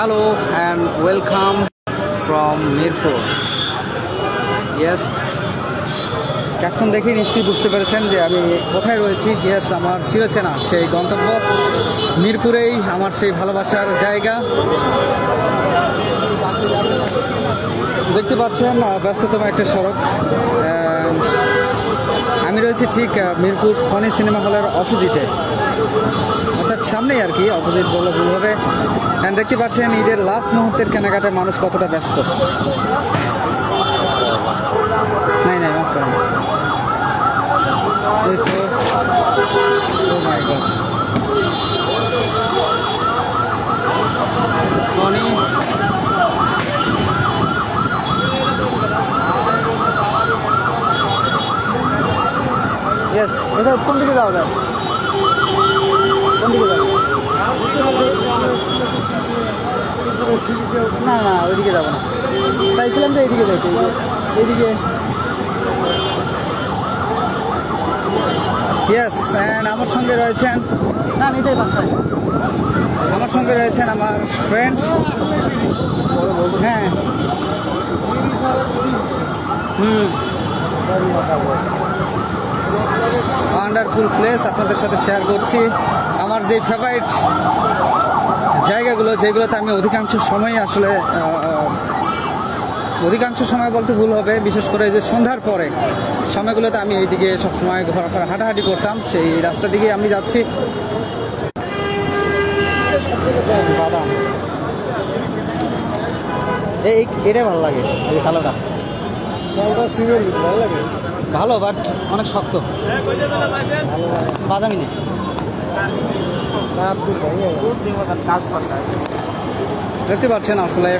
Hello and welcome from Mirpur yes caption দেখে নিশ্চয়ই বুঝতে পেরেছেন যে আমি কোথায় রয়েছি। ইয়েস আমার চিরচেনা সেই গন্তব্য। মিরপুরেই আমার সেই ভালোবাসার জায়গা। দেখতে পাচ্ছেন ব্যস্ততম একটা সড়ক। রয়েছি ঠিক মিরপুর সনি সিনেমা হলের অপোজিটে অর্থাৎ সামনেই আর কি অপোজিট বলে ভুল হবে। দেখতে পাচ্ছেন, ঈদের লাস্ট মুহূর্তের কেনাকাটায় মানুষ কতটা ব্যস্ত। নাই নাই এই তো ও মাই গড সনি ইয়েস কোন দিকে যাওয়া যায় কোন দিকে যাবে না না, ওইদিকে যাব না। চাইছিলাম তো এইদিকে যাইতে এইদিকে। ইয়েস অ্যান্ড আমার সঙ্গে রয়েছেন না নিতেই বাসায়। আমার সঙ্গে রয়েছেন আমার ফ্রেন্ডস হ্যাঁ। হুম। ওয়ান্ডারফুল প্লেস আপনাদের সাথে শেয়ার করছি। আমার যে ফেভারিট জায়গাগুলো, যেগুলোতে আমি অধিকাংশ সময় আসলে অধিকাংশ সময় বলতে ভুল হবে, বিশেষ করে যে সন্ধ্যার পরে সময়গুলোতে আমি এইদিকে সবসময় ঘোরাফেরা, হাঁটাহাঁটি করতাম, সেই রাস্তা দিকে আমি যাচ্ছি। বাদাম। এই এটাই ভালো লাগে, এই কালোটা ভালো বাট অনেক শক্ত। বাদামি নেই। দেখতে পাচ্ছেন আসলে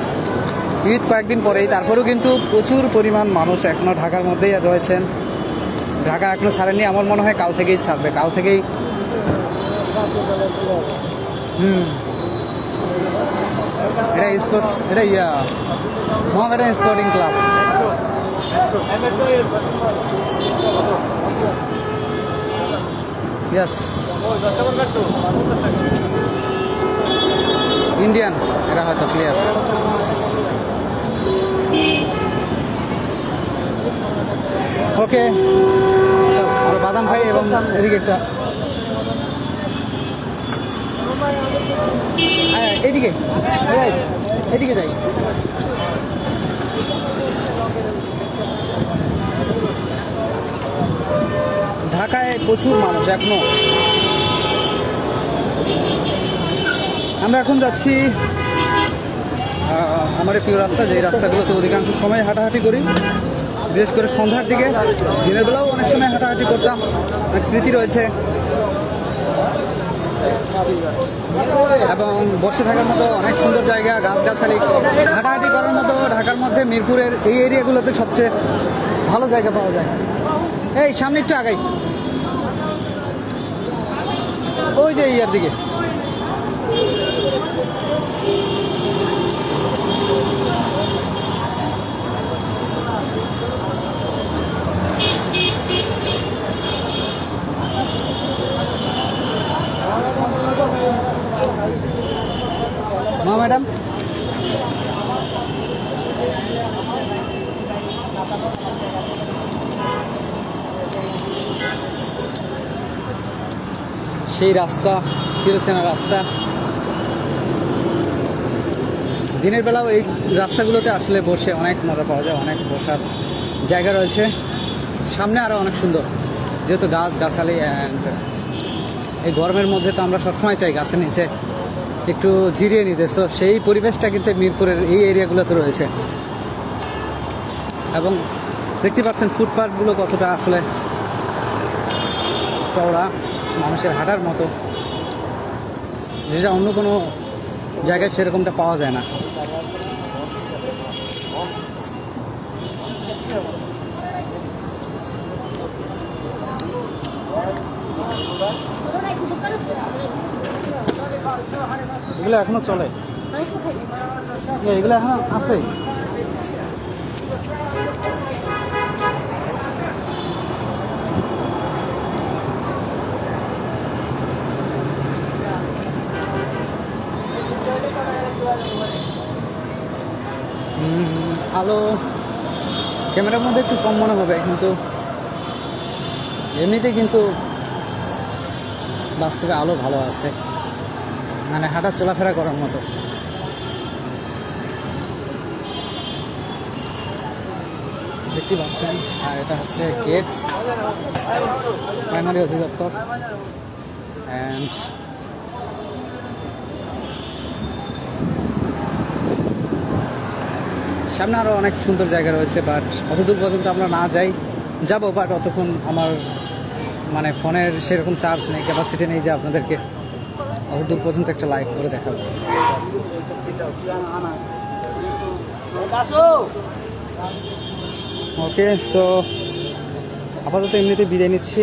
ঈদ কয়েকদিন পরেই তারপরেও কিন্তু প্রচুর পরিমাণ মানুষ এখনও ঢাকার মধ্যেই রয়েছেন। ঢাকা এখনও ছাড়েনি আমার মনে হয় কাল থেকেই ছাড়বে। কাল থেকেই হুম। এটা স্পোর্টস এটা yeah Mohammedan sporting club yes Indian এরা হয়তো প্লেয়ার ওকে আর বাদাম ভাই এবং এদিকে একটা এদিকে। এদিকে যাই। প্রচুর মানুষ এখনও। আমরা এখন যাচ্ছি আমার প্রিয় রাস্তা যে রাস্তাগুলোতে অধিকাংশ সময় হাঁটাহাঁটি করি। বিশেষ করে সন্ধ্যার দিকে, দিনের বেলাও অনেক সময় হাঁটাহাঁটি করতাম, অনেক স্মৃতি রয়েছে। এবং বসে থাকার মতো অনেক সুন্দর জায়গা, গাছগাছালি। হাঁটাহাঁটি করার মতো ঢাকার মধ্যে মিরপুরের এই এরিয়াগুলোতে সবচেয়ে ভালো জায়গা পাওয়া যায়। এই, সামনে একটু আগাই। ওই যে ইয়ার দিকে। মা ম্যাডাম? সেই রাস্তা, চিরচেনা রাস্তা। দিনের বেলাও এই রাস্তাগুলোতে আসলে বসে অনেক মজা পাওয়া যায়, অনেক বসার জায়গা রয়েছে। সামনে আরও অনেক সুন্দর, যেহেতু গাছ, গাছালি অ্যান্ড এই গরমের মধ্যে তো আমরা সবসময় চাই গাছের নিচে একটু জিরিয়ে নিতে। সো সেই পরিবেশটা কিন্তু মিরপুরের এই এরিয়াগুলোতে রয়েছে। এবং দেখতে পাচ্ছেন ফুটপাথগুলো কতটা আসলে চওড়া। মানুষের হাঁটার মতো। যেটা অন্য কোনো জায়গায় সেরকমটা পাওয়া যায় না। এগুলো এখনও চলে। এগুলো এখনও আছে। আলো ক্যামেরার মধ্যে একটু কম মনে হবে, কিন্তু এমনিতে কিন্তু বাস্তবে আলো ভালো আছে। মানে হাঁটা চলাফেরা করার মতো। দেখতে পাচ্ছেন, আর এটা হচ্ছে গেট প্রাইমারি অধিদপ্তর অ্যান্ড সামনে আরও অনেক সুন্দর জায়গা রয়েছে বাট অত দূর পর্যন্ত আমরা না যাই। যাব বাট অতক্ষণ আমার মানে ফোনের সেরকম চার্জ নেই ক্যাপাসিটি নেই যে আপনাদেরকে অত দূর পর্যন্ত একটা লাইভ করে দেখাবো। ওকে সো আপাতত এমনিতে বিদায় নিচ্ছি।